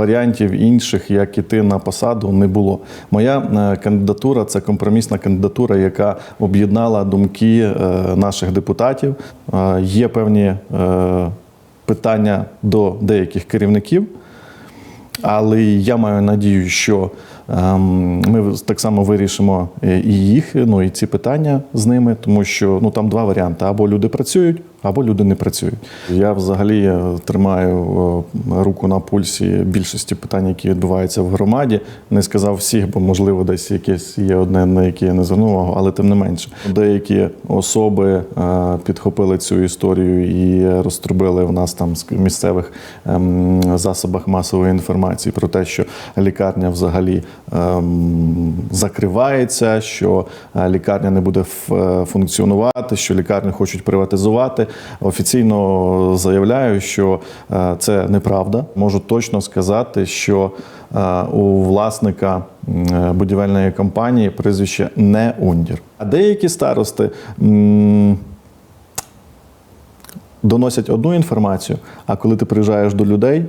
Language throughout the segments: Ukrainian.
варіантів інших, як іти на посаду, не було. Моя е, кандидатура це компромісна кандидатура, яка об'єднала думки е, наших депутатів. Е, Є певні питання до деяких керівників. Але я маю надію, що ем, ми так само вирішимо і їх, ну і ці питання з ними, тому що ну там два варіанти: або люди працюють, або люди не працюють. Я взагалі е, тримаю е, руку на пульсі більшості питань, які відбуваються в громаді. Не сказав всіх, бо можливо десь якесь є одне, на яке я не звернув увагу, але тим не менше. Деякі особи е, підхопили цю історію і розтрубили в нас там в місцевих ем, засобах масової інформації про те, що лікарня взагалі ем, закривається, що лікарня не буде функціонувати, що лікарню хочуть приватизувати. Офіційно заявляю, що е, це неправда. Можу точно сказати, що е, у власника е, будівельної компанії прізвище не Ундір. А деякі старости. Доносять одну інформацію, а коли ти приїжджаєш до людей,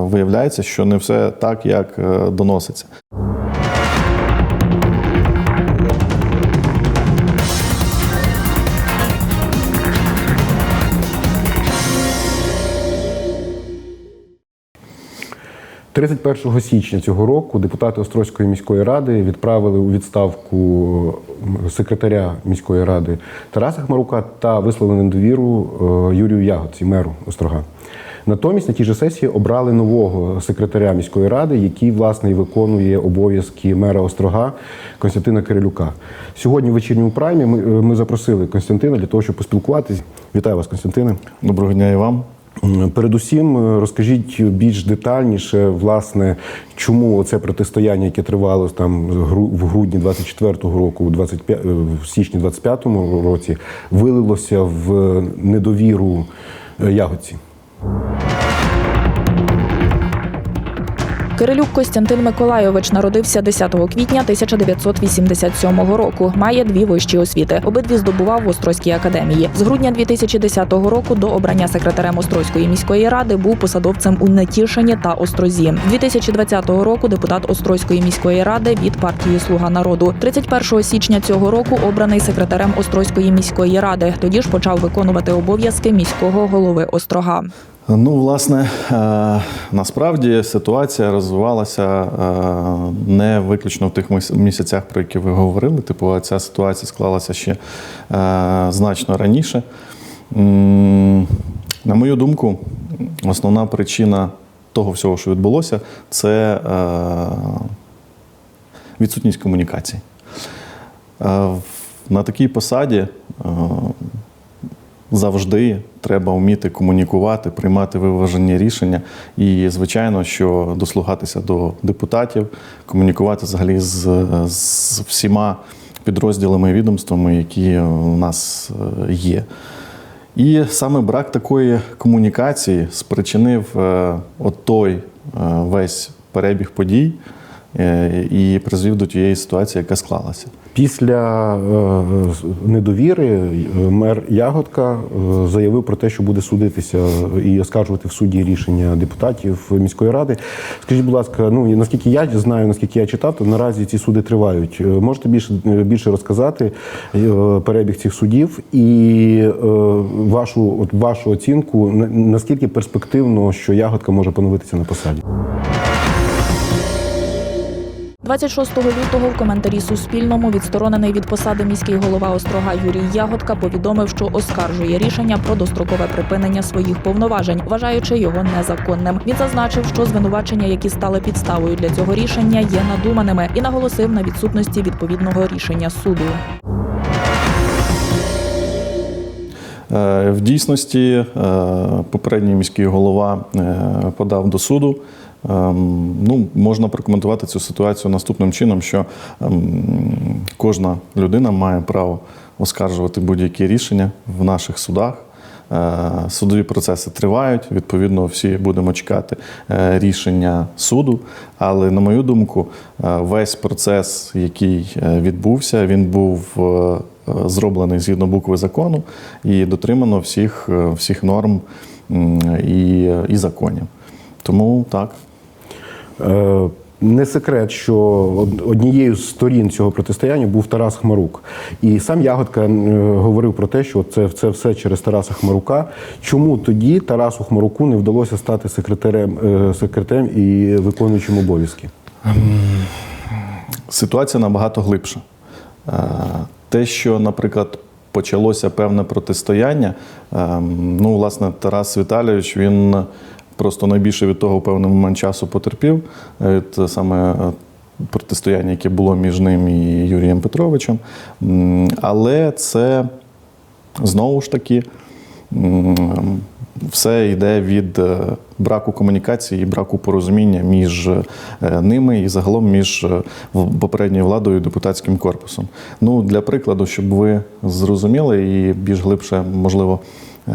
виявляється, що не все так, як доноситься. – 31 січня цього року депутати Острозької міської ради відправили у відставку секретаря міської ради Тараса Хмарука та висловили недовіру е, Юрію Ягодці, меру Острога. Натомість на тій же сесії обрали нового секретаря міської ради, який власне і виконує обов'язки мера Острога Константина Кирилюка. Сьогодні в вечірньому праймі ми, е, ми запросили Константина для того, щоб поспілкуватись. Вітаю вас, Константине. Доброго дня і вам. Передусім, е, розкажіть більш детальніше, власне, чому це протистояння, яке тривало там в грудні 24-го року, у 25, е, в січні 25-му році, вилилося в недовіру е, ягодці. Кирилюк Костянтин Миколайович народився 10 квітня 1987 року. Має дві вищі освіти. Обидві здобував в Острозькій академії. З грудня 2010 року до обрання секретарем Острозької міської ради був посадовцем у Нетішині та Острозі. 2020 року депутат Острозької міської ради від партії Слуга народу. 31 січня цього року обраний секретарем Острозької міської ради. Тоді ж почав виконувати обов'язки міського голови Острога. Ну, власне, е, насправді ситуація розвивалася е, не виключно в тих місяцях, про які ви говорили. Типу, ця ситуація склалася ще е, значно раніше. На мою думку, основна причина того всього, що відбулося, це відсутність комунікації. На такій посаді завжди треба вміти комунікувати, приймати виважені рішення. І, звичайно, що дослухатися до депутатів, комунікувати взагалі з, з всіма підрозділами і відомствами, які у нас е, є. І саме брак такої комунікації спричинив е, от той е, весь перебіг подій і призвів до тієї ситуації, яка склалася. Після е, недовіри е, мер Ягодка е, заявив про те, що буде судитися і оскаржувати в суді рішення депутатів міської ради. Скажіть, будь ласка, ну наскільки я знаю, наскільки я читав, то наразі ці суди тривають. Е, Можете більше більше розказати е, перебіг цих судів і е, вашу от вашу оцінку на- наскільки перспективно, що ягодка може поновитися на посаді? 26 лютого в коментарі Суспільному відсторонений від посади міський голова Острога Юрій Ягодка повідомив, що оскаржує рішення про дострокове припинення своїх повноважень, вважаючи його незаконним. Він зазначив, що звинувачення, які стали підставою для цього рішення, є надуманими, і наголосив на відсутності відповідного рішення суду. Е, В дійсності е, попередній міський голова е, подав до суду. Ем, Ну, можна прокоментувати цю ситуацію наступним чином, що ем, кожна людина має право оскаржувати будь-які рішення в наших судах. Е, Судові процеси тривають. Відповідно, всі будемо чекати е, рішення суду. Але на мою думку, е, весь процес, який відбувся, він був зроблений згідно букви закону і дотримано всіх, всіх норм і, і законів. Тому так. Е, Не секрет, що однією з сторін цього протистояння був Тарас Хмарук. І сам Ягодка е, говорив про те, що це, це все через Тараса Хмарука. Чому тоді Тарасу Хмаруку не вдалося стати секретарем, е, секретарем і виконуючим обов'язки? Ситуація набагато глибша. Те, що, наприклад, почалося певне протистояння, е, ну, власне, Тарас Віталійович, він просто найбільше від того в певний момент часу потерпів. е, Від саме е, протистояння, яке було між ним і Юрієм Петровичем. Але це знову ж таки. Все йде від е, браку комунікації і браку порозуміння між е, ними і загалом між е, попередньою владою і депутатським корпусом. Ну, для прикладу, щоб ви зрозуміли і більш глибше, можливо,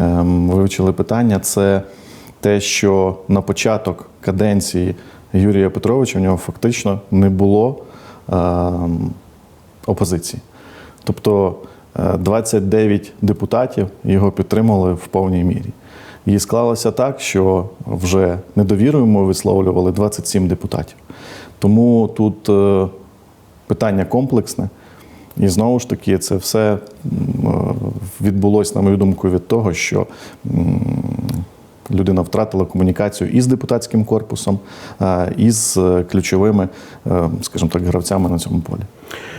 ем, вивчили питання, це те, що на початок каденції Юрія Петровича в нього фактично не було ем, опозиції. Тобто е, 29 депутатів його підтримали в повній мірі. І склалося так, що вже недовіру йому висловлювали 27 депутатів. Тому тут е, питання комплексне. І знову ж таки, це все е, відбулося, на мою думку, від того, що людина втратила комунікацію із депутатським корпусом, із е, ключовими, е, скажімо так, гравцями на цьому полі.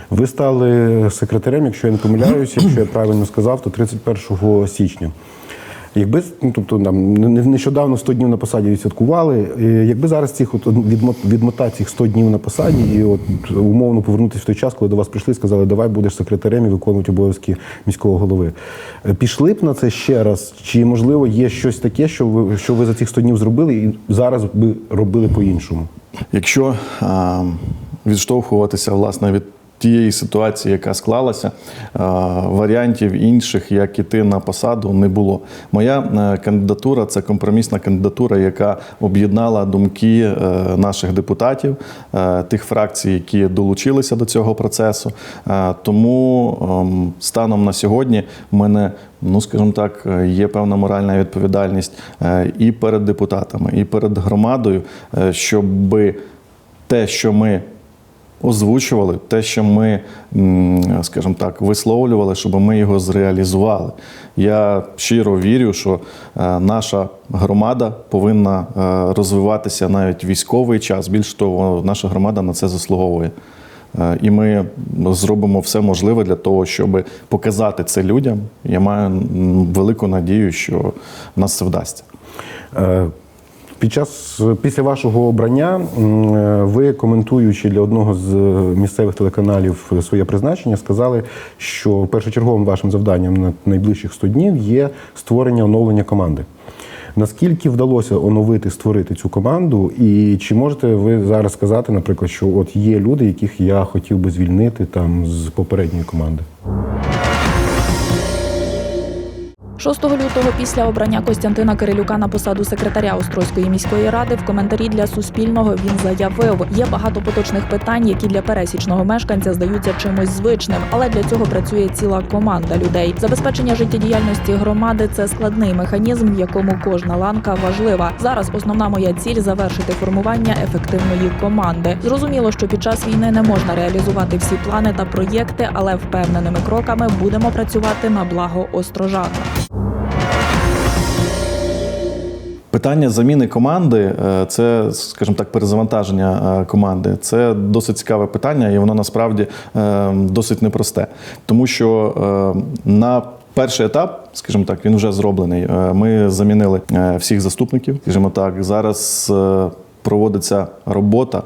Ви стали секретарем, якщо я не помиляюся, якщо я правильно сказав, то 31 січня. Якби ну, тобто там не- не- нещодавно 100 днів на посаді відсвяткували. Якби зараз цих от відмо- відмотати цих 100 днів на посаді і от умовно повернутися в той час, коли до вас прийшли і сказали, давай будеш секретарем і виконувати обов'язки міського голови. Е, Пішли б на це ще раз? Чи можливо є щось таке, що ви що ви за цих 100 днів зробили, і зараз би робили по-іншому? Якщо а, відштовхуватися власне від тієї ситуації, яка склалася, варіантів інших, як іти на посаду, не було. Моя е, кандидатура це компромісна кандидатура, яка об'єднала думки е, наших депутатів, е, тих фракцій, які долучилися до цього процесу. Е, Тому ем, станом на сьогодні в мене, ну скажімо так, е, є певна моральна відповідальність е, і перед депутатами, і перед громадою, е, щоб те, що ми озвучували, те, що ми, скажімо так, висловлювали, щоб ми його зреалізували. Я щиро вірю, що е, наша громада повинна е, розвиватися навіть військовий час. Більш того, наша громада на це заслуговує. Е, І ми зробимо все можливе для того, щоб показати це людям. Я маю велику надію, що нас це вдасться. Е, Під час після вашого обрання е, ви коментуючи для одного з місцевих телеканалів своє призначення, сказали, що першочерговим вашим завданням на найближчих 100 днів є створення оновлення команди. Наскільки вдалося оновити, створити цю команду, і чи можете ви зараз сказати, наприклад, що от є люди, яких я хотів би звільнити там з попередньої команди? 6 лютого після обрання Костянтина Кирилюка на посаду секретаря Острозької міської ради в коментарі для Суспільного він заявив: є багато поточних питань, які для пересічного мешканця здаються чимось звичним, але для цього працює ціла команда людей. Забезпечення життєдіяльності громади це складний механізм, в якому кожна ланка важлива. Зараз основна моя ціль завершити формування ефективної команди. Зрозуміло, що під час війни не можна реалізувати всі плани та проєкти, але впевненими кроками будемо працювати на благо острожан. Питання заміни команди е, це, скажімо так, перезавантаження е, команди. Це досить цікаве питання, і воно насправді е, досить непросте. Тому що на перший етап, скажімо так, він вже зроблений. Ми замінили всіх заступників. Скажімо так, зараз проводиться робота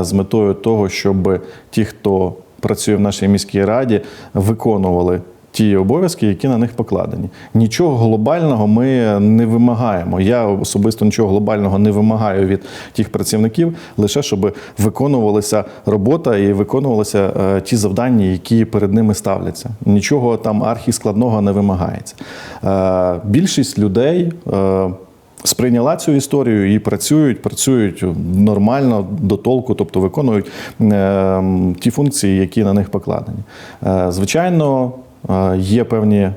з метою того, щоб ті, хто працює в нашій міській раді, виконували ті обов'язки, які на них покладені. Нічого глобального ми не вимагаємо. Я особисто нічого глобального не вимагаю від тих працівників, лише щоб виконувалася робота і виконувалися е, ті завдання, які перед ними ставляться. Нічого там архіскладного не вимагається. Е, більшість людей. Е, Сприйняла цю історію і працюють, працюють нормально до толку, тобто виконують е, ті функції, які на них покладені. Е, звичайно, є певні е,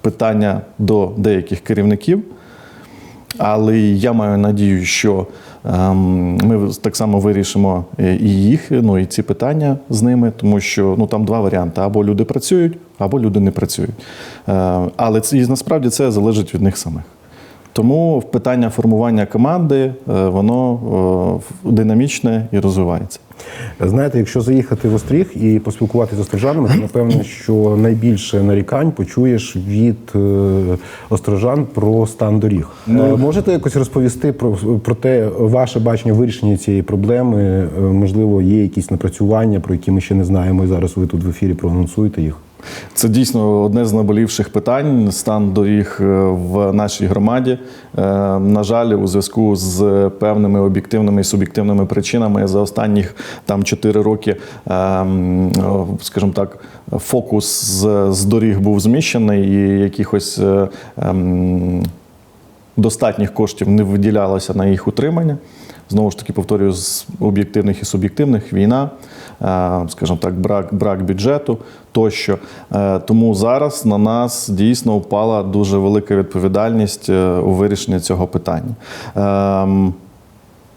питання до деяких керівників. Але я маю надію, що ем, ми так само вирішимо е, і їх, ну і ці питання з ними, тому що ну там два варіанти: або люди працюють, або люди не працюють. Е, але це і насправді це залежить від них самих. Тому питання формування команди е, воно е, динамічне і розвивається. Знаєте, якщо заїхати в Остріг і поспілкуватися з острожанами, то напевно, що найбільше нарікань почуєш від е, острожан про стан доріг. Е, Можете якось розповісти про, про те, ваше бачення вирішення цієї проблеми? Можливо, є якісь напрацювання, про які ми ще не знаємо, і зараз ви тут в ефірі проанонсуєте їх. Це дійсно одне з найболівших питань стан доріг е, в нашій громаді. Е, На жаль, у зв'язку з певними об'єктивними і суб'єктивними причинами за останніх там 4 роки, е, скажімо так, фокус з, доріг був зміщений і якихось. ем, достатніх коштів не виділялося на їх утримання. Знову ж таки, повторюю, з об'єктивних і суб'єктивних війна, е, скажімо так, брак, брак бюджету тощо. Е, Тому зараз на нас дійсно впала дуже велика відповідальність е, у вирішенні цього питання. Ем,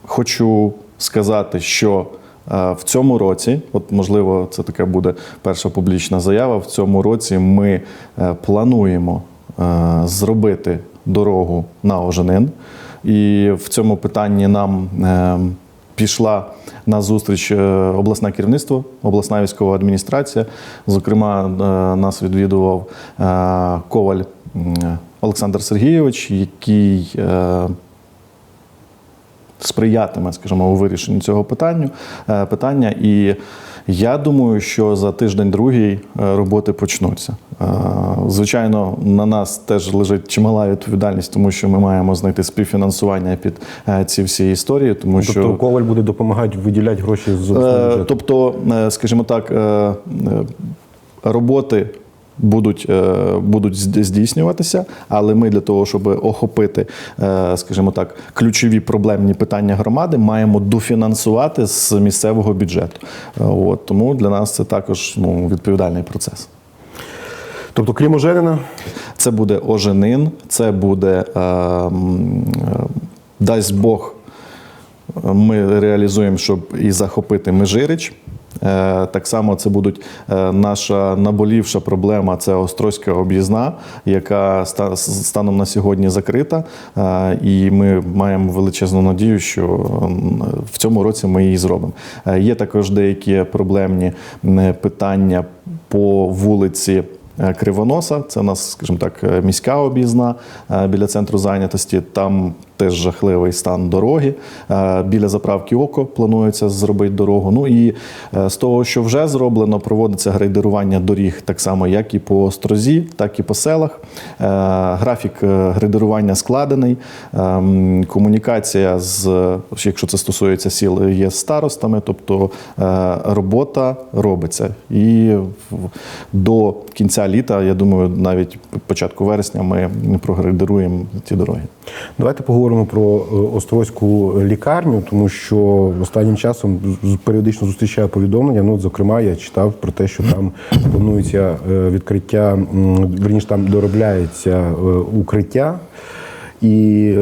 Хочу сказати, що в цьому році, от можливо, це така буде перша публічна заява. В цьому році ми плануємо зробити дорогу на Оженин. І в цьому питанні нам е, пішла на зустріч е, обласне керівництво, обласна військова адміністрація. Зокрема, е, нас відвідував коваль Олександр Сергійович, який сприятиме, скажімо, у вирішенні цього питання. питання. І я думаю, що за тиждень-другий е, роботи почнуться. Е, Звичайно, на нас теж лежить чимала відповідальність, тому що ми маємо знайти співфінансування під е, ці всі історії, тому що Тобто коваль буде допомагати виділяти гроші з бюджету. Тобто, скажімо так, роботи будуть, е, будуть здійснюватися, але ми для того, щоб охопити, е, скажімо так, ключові проблемні питання громади, маємо дофінансувати з місцевого бюджету. Е, От, тому для нас це також ну, відповідальний процес. Тобто, крім Оженина, Це буде оженин, це буде, е, е, дасть Бог, ми реалізуємо, щоб і захопити Межирич. Е, Так само це будуть е, наша наболівша проблема це Острозька об'їзна, яка станом на сьогодні закрита. Е, І ми маємо величезну надію, що в цьому році ми її зробимо. Є також деякі проблемні питання по вулиці. Кривоноса, це у нас, скажімо так, міська об'їзна біля центру зайнятості. Там теж жахливий стан дороги. Е, Біля заправки Око планується зробити дорогу. Ну і е, з того, що вже зроблено, проводиться грейдерування доріг так само, як і по Острозі, так і по селах. Е, Графік грейдерування складений. Е, Комунікація з, якщо це стосується сіл, є старостами, тобто робота робиться. І до кінця літа, я думаю, навіть початку вересня ми прогрейдеруємо ті дороги. Давайте поговоримо про е, Острозьку лікарню, тому що останнім часом періодично зустрічаю повідомлення. Ну, зокрема, я читав про те, що там планується е, відкриття, верніше там доробляється е, укриття. І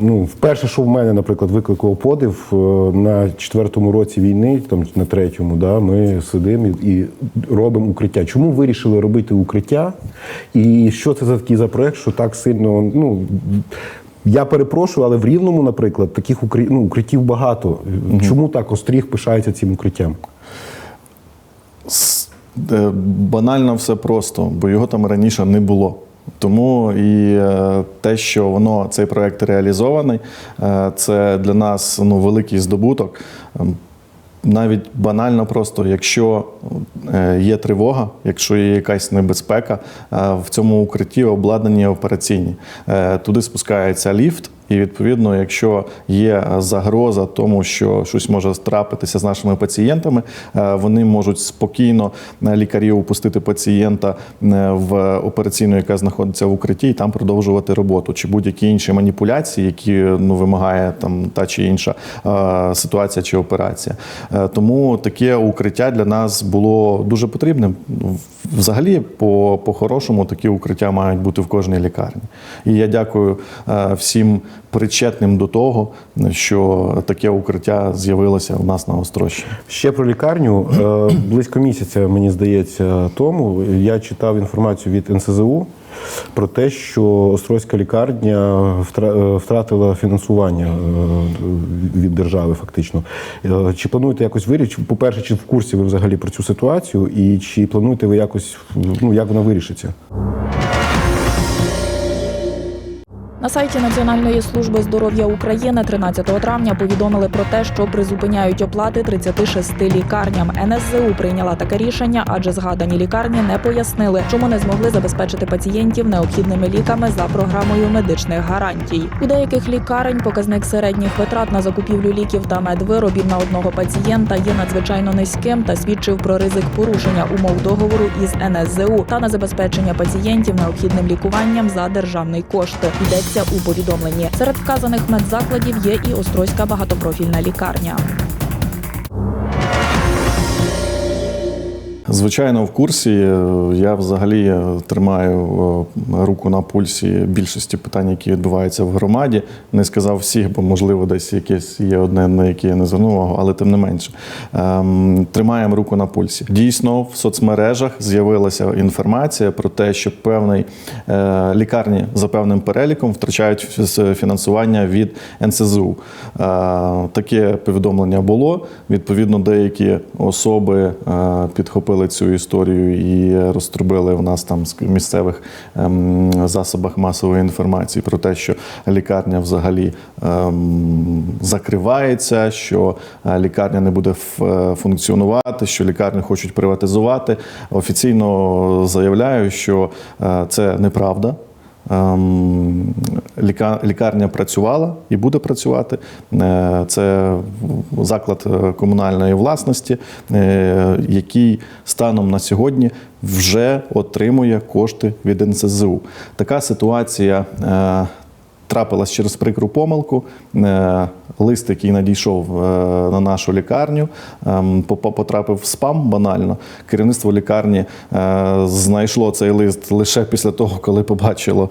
ну, вперше, що в мене, наприклад, викликало подив на четвертому році війни, там на третьому, да, ми сидимо і робимо укриття. Чому вирішили робити укриття? І що це за такий за проект, що так сильно ну. Я перепрошую, але в Рівному, наприклад, таких укрі... ну, укриттів багато. Чому так Остріг пишається цим укриттям? Е, Банально все просто, бо його там раніше не було. Тому і е, те, що воно цей проект реалізований, е, це для нас ну, великий здобуток. Навіть банально просто, якщо е, є тривога, якщо є якась небезпека, е, в цьому укритті обладнані операційні. Е, Туди спускається ліфт, І відповідно, якщо є загроза тому, що щось може трапитися з нашими пацієнтами, е, вони можуть спокійно е, лікарі опустити пацієнта е, в операційну, яка знаходиться в укритті, і там продовжувати роботу, чи будь-які інші маніпуляції, які ну вимагає там та чи інша е, ситуація чи операція. Е, Тому таке укриття для нас було дуже потрібним. Взагалі, по, по-хорошому, такі укриття мають бути в кожній лікарні. І я дякую е, всім причетним до того, що таке укриття з'явилося у нас на Острощі. Ще про лікарню. Е, Близько місяця, мені здається, тому я читав інформацію від НСЗУ про те, що Острозька лікарня е, втратила фінансування е, від держави, фактично. Чи плануєте якось вирішити? По-перше, чи в курсі ви взагалі про цю ситуацію, і чи плануєте ви якось ну як вона вирішиться? На сайті Національної служби здоров'я України 13 травня повідомили про те, що призупиняють оплати 36 лікарням. НСЗУ прийняла таке рішення, адже згадані лікарні не пояснили, чому не змогли забезпечити пацієнтів необхідними ліками за програмою медичних гарантій. У деяких лікарень показник середніх витрат на закупівлю ліків та медвиробів на одного пацієнта є надзвичайно низьким та свідчив про ризик порушення умов договору із НСЗУ та на забезпечення пацієнтів необхідним лікуванням за державний кошт. Йдеться у повідомленні. Серед вказаних медзакладів є і Острозька багатопрофільна лікарня. Звичайно, в курсі я взагалі е, тримаю е, руку на пульсі більшості питань, які відбуваються в громаді. Не сказав всіх, бо можливо десь якесь є одне, на яке я не звернув увагу, але тим не менше. Ем, Тримаємо руку на пульсі. Дійсно, в соцмережах з'явилася інформація про те, що певний е, лікарні за певним переліком втрачають фінансування від НСЗУ. Таке повідомлення було. Відповідно, деякі особи е, підхопили цю історію і розтрубили в нас там місцевих ем, засобах масової інформації про те, що лікарня взагалі ем, закривається, що е, лікарня не буде е, функціонувати, що лікарню хочуть приватизувати. Офіційно заявляю, що е, це неправда. Ем, ліка- Лікарня працювала і буде працювати. Е, Це заклад е, комунальної власності, е, який станом на сьогодні вже отримує кошти від НСЗУ. Така ситуація. Трапилась через прикру помилку. Е, Лист, який надійшов е, на нашу лікарню, ем, потрапив в спам банально. Керівництво лікарні е, знайшло цей лист лише після того, коли побачило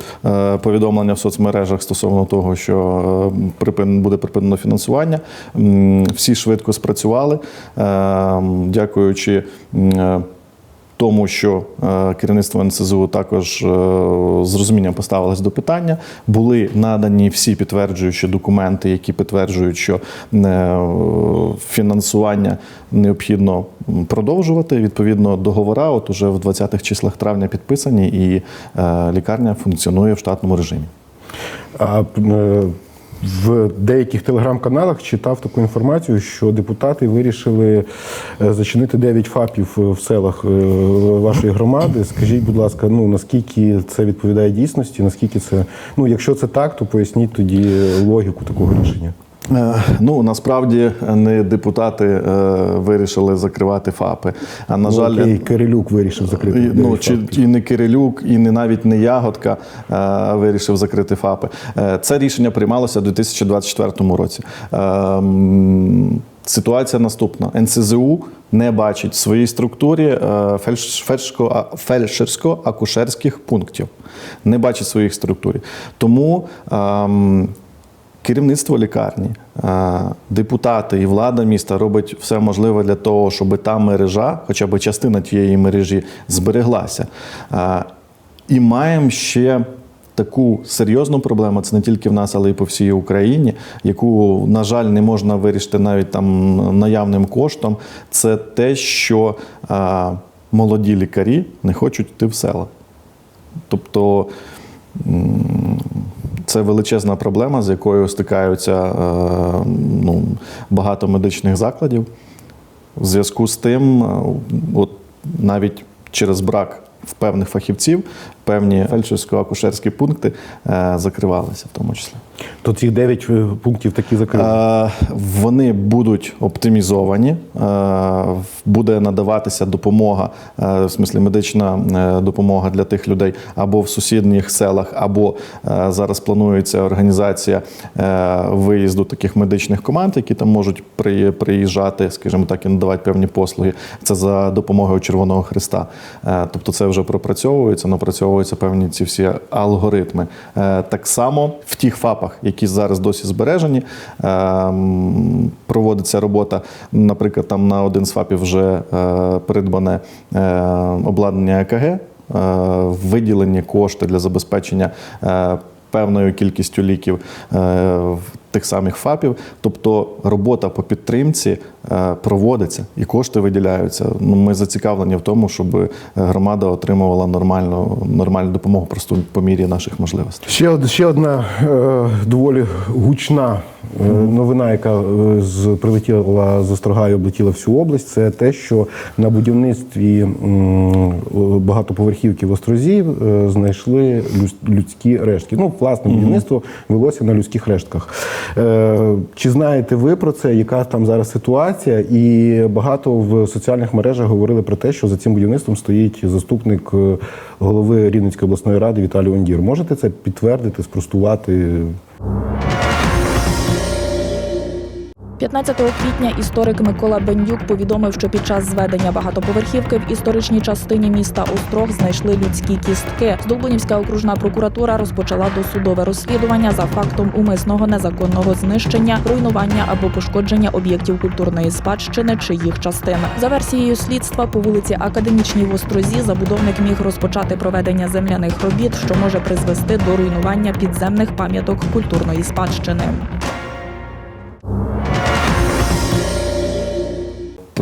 повідомлення в соцмережах стосовно того, що буде припинено фінансування. Всі швидко спрацювали, Ем, дякуючи. Тому, що е, керівництво НСЗУ також е, з розумінням поставилось до питання. Були надані всі підтверджуючі документи, які підтверджують, що е, фінансування необхідно продовжувати. Відповідно, договора от уже в 20-х числах травня підписані, і лікарня функціонує в штатному режимі. А в деяких телеграм-каналах читав таку інформацію, що депутати вирішили е, зачинити 9 ФАПів в селах е, вашої громади. Скажіть, будь ласка, ну наскільки це відповідає дійсності? Наскільки це ну, якщо це так, то поясніть тоді логіку такого рішення. Е, Ну насправді не депутати е, вирішили закривати ФАПи. А на жаль, Окей, Кирилюк вирішив закрити. І, Ну, чи ФАПів. і не Кирилюк, і не навіть не Ягодка е, вирішив закрити ФАПи. Е, це рішення приймалося у 2024 році. Е, м, ситуація наступна: НСЗУ не бачить в своїй структурі е, фельдш- фельдшерсько-акушерських пунктів. Не бачить в своїх структурі. Тому. ем, Керівництво лікарні, депутати і влада міста робить все можливе для того, щоб та мережа, хоча б частина тієї мережі, збереглася. І маємо ще таку серйозну проблему. Це не тільки в нас, але й по всій Україні, яку, на жаль, не можна вирішити навіть там наявним коштом. Це те, що молоді лікарі не хочуть йти в села. Тобто. Це величезна проблема, з якою стикаються е, ну, багато медичних закладів. В зв'язку з тим, е, от навіть через брак в певних фахівців, певні фельдшерсько-акушерські пункти е, закривалися в тому числі. То ці 9 пунктів такі закриті. Е, Вони будуть оптимізовані, е, буде надаватися допомога, е, в смислі медична е, допомога для тих людей або в сусідніх селах, або е, зараз планується організація е, виїзду таких медичних команд, які там можуть приїжджати, скажімо так, і надавати певні послуги. Це за допомогою Червоного Христа. Е, Тобто це вже пропрацьовується, напрацьовуються певні ці всі алгоритми. Е, Так само в тих ФАПах, які зараз досі збережені, е, проводиться робота. Наприклад, там на один з ФАПів вже е, придбане обладнання ЕКГ, виділені кошти для забезпечення певною кількістю ліків тих самих ФАПів. Тобто робота по підтримці е, проводиться і кошти виділяються. Ну, Ми зацікавлені в тому, щоб е, громада отримувала нормальну, нормальну допомогу просто по мірі наших можливостей. Ще, ще одна е, доволі гучна новина, яка е, з, прилетіла з Острога і облетіла всю область, це те, що на будівництві багатоповерхівки в Острозі е, знайшли людські рештки. Ну, власне, будівництво велося на людських рештках. Е, чи знаєте ви про це? Яка там зараз ситуація? І багато в соціальних мережах говорили про те, що за цим будівництвом стоїть заступник е, голови Рівненської обласної ради Віталій Ондір. Можете це підтвердити, спростувати? 15 квітня історик Микола Бендюк повідомив, що під час зведення багатоповерхівки в історичній частині міста Острог знайшли людські кістки. Здолбунівська окружна прокуратура розпочала досудове розслідування за фактом умисного незаконного знищення, руйнування або пошкодження об'єктів культурної спадщини чи їх частин. За версією слідства по вулиці Академічній в Острозі забудовник міг розпочати проведення земляних робіт, що може призвести до руйнування підземних пам'яток культурної спадщини.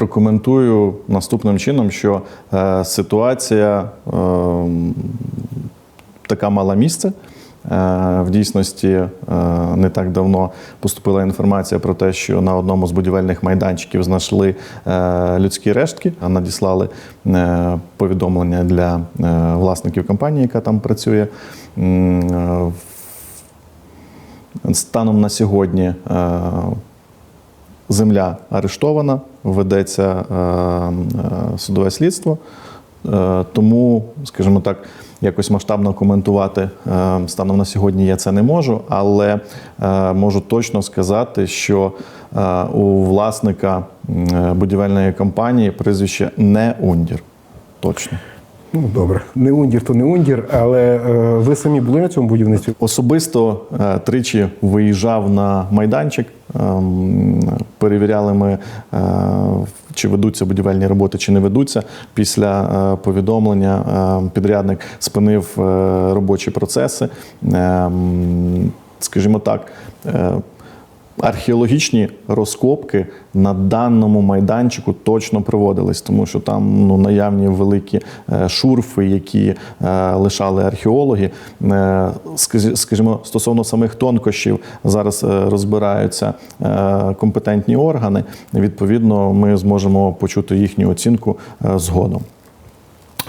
Прокоментую наступним чином, що е, ситуація е, така мала місце. Е, В дійсності е, не так давно поступила інформація про те, що на одному з будівельних майданчиків знайшли людські рештки, а надіслали повідомлення для власників компанії, яка там працює. Станом на сьогодні земля арештована, ведеться е, е, судове слідство. Е, Тому, скажімо так, якось масштабно коментувати станом на сьогодні я це не можу, але можу точно сказати, що у власника будівельної компанії прізвище не Ундір. Точно. Ну добре, не ундір, то не ундір, але ви самі були на цьому будівництві? Особисто тричі виїжджав на майданчик. Ем, Перевіряли ми, е, чи ведуться будівельні роботи, чи не ведуться. Після е, повідомлення е, підрядник спинив робочі процеси. Ем, Скажімо так. Археологічні розкопки на даному майданчику точно проводились, тому що там ну, наявні великі е, шурфи, які е, лишали археологи. Е, Скажімо, стосовно самих тонкощів зараз розбираються компетентні органи. Відповідно, ми зможемо почути їхню оцінку згодом.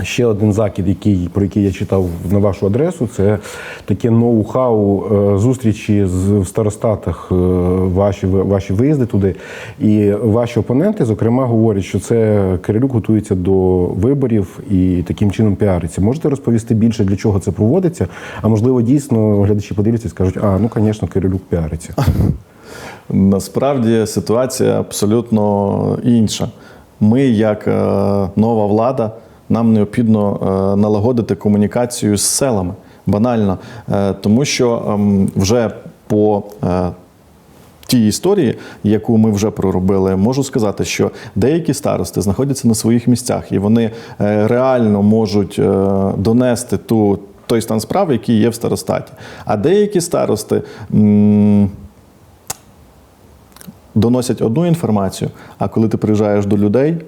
Ще один закид, який, про який я читав на вашу адресу, це таке ноу-хау е, зустрічі в старостатах, е, ваші, ваші виїзди туди. І ваші опоненти, зокрема, говорять, що це Кирилюк готується до виборів і таким чином піариться. Можете розповісти більше, для чого це проводиться? А можливо, дійсно глядачі подивляться і скажуть, а ну, звісно, Кирилюк піариться. Насправді ситуація абсолютно інша. Ми, як е, нова влада, нам необхідно е, налагодити комунікацію з селами банально, Е, тому що ем, вже по е, тій історії, яку ми вже проробили, можу сказати, що деякі старости знаходяться на своїх місцях, і вони реально можуть донести ту. Той стан справ, який є в старостаті. А деякі старости м, доносять одну інформацію, а коли ти приїжджаєш до людей, е,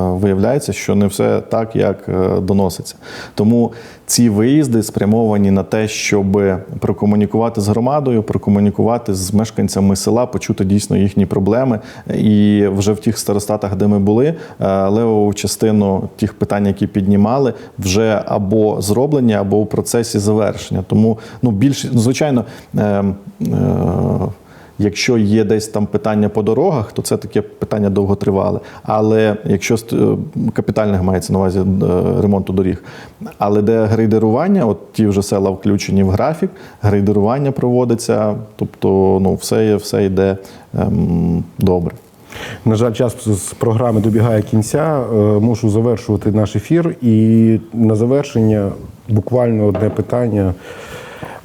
виявляється, що не все так, як е, доноситься. Тому ці виїзди спрямовані на те, щоб прокомунікувати з громадою, прокомунікувати з мешканцями села, почути дійсно їхні проблеми. І вже в тих старостатах, де ми були, е, левову частину тих питань, які піднімали, вже або зроблені, або у процесі завершення. Тому ну більше ну, звичайно. Е, е, Якщо є десь там питання по дорогах, то це таке питання довготривале. Але якщо е, капітальних мається на увазі е, ремонту доріг, але де грейдерування, от ті вже села включені в графік, грейдерування проводиться, тобто ну, все, все йде ем, добре. На жаль, час з програми добігає кінця. Е, Мушу завершувати наш ефір. І на завершення буквально одне питання.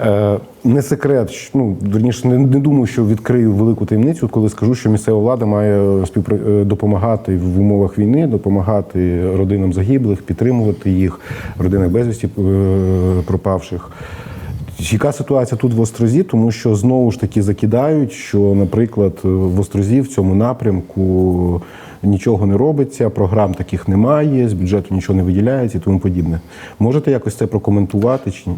Е, Не секрет, ну верніше, не, не думаю, що відкрию велику таємницю, коли скажу, що місцева влада має співпра... е, допомагати в умовах війни, допомагати родинам загиблих, підтримувати їх, родинах безвісті е, пропавших. Яка ситуація тут в Острозі? Тому що знову ж таки закидають, що, наприклад, в Острозі в цьому напрямку нічого не робиться, програм таких немає, з бюджету нічого не виділяється і тому подібне. Можете якось це прокоментувати чи ні?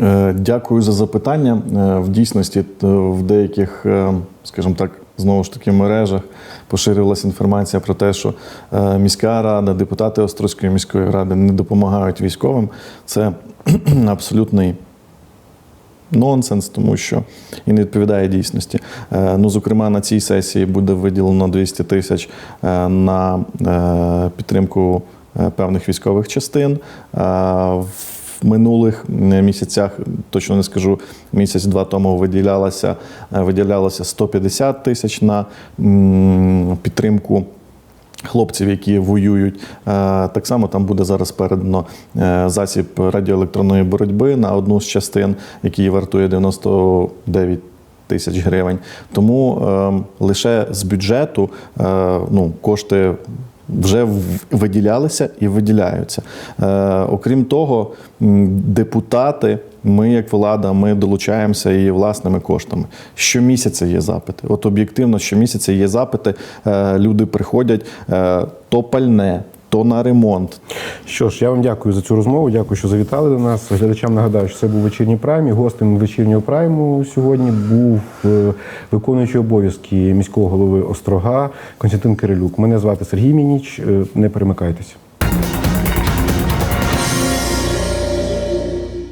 Е, Дякую за запитання. Е, В дійсності в деяких, е, скажімо так, знову ж таки мережах поширювалася інформація про те, що е, міська рада, депутати Острозької міської ради не допомагають військовим. Це абсолютний нонсенс, тому що і не відповідає дійсності. Е, Ну, зокрема, на цій сесії буде виділено 200 тисяч е, на е, підтримку певних військових частин. В минулих місяцях, точно не скажу, місяць-два тому виділялося, виділялося 150 тисяч на підтримку хлопців, які воюють. Е, Так само там буде зараз передано е, засіб радіоелектронної боротьби на одну з частин, який вартує 99 тисяч гривень. Тому е, лише з бюджету е, ну, кошти. Вже виділялися і виділяються. Е, окрім того, депутати, ми як влада, ми долучаємося і власними коштами. Щомісяця є запити. От об'єктивно, щомісяця є запити. Е, люди приходять е, то пальне, то на ремонт, Що ж, я вам дякую за цю розмову. Дякую, що завітали до нас. Глядачам нагадаю, що це був вечірній прайм. І гостем вечірнього прайму сьогодні був е, виконуючий обов'язки міського голови Острога Константин Кирилюк. Мене звати Сергій Мініч. Е, Не перемикайтеся.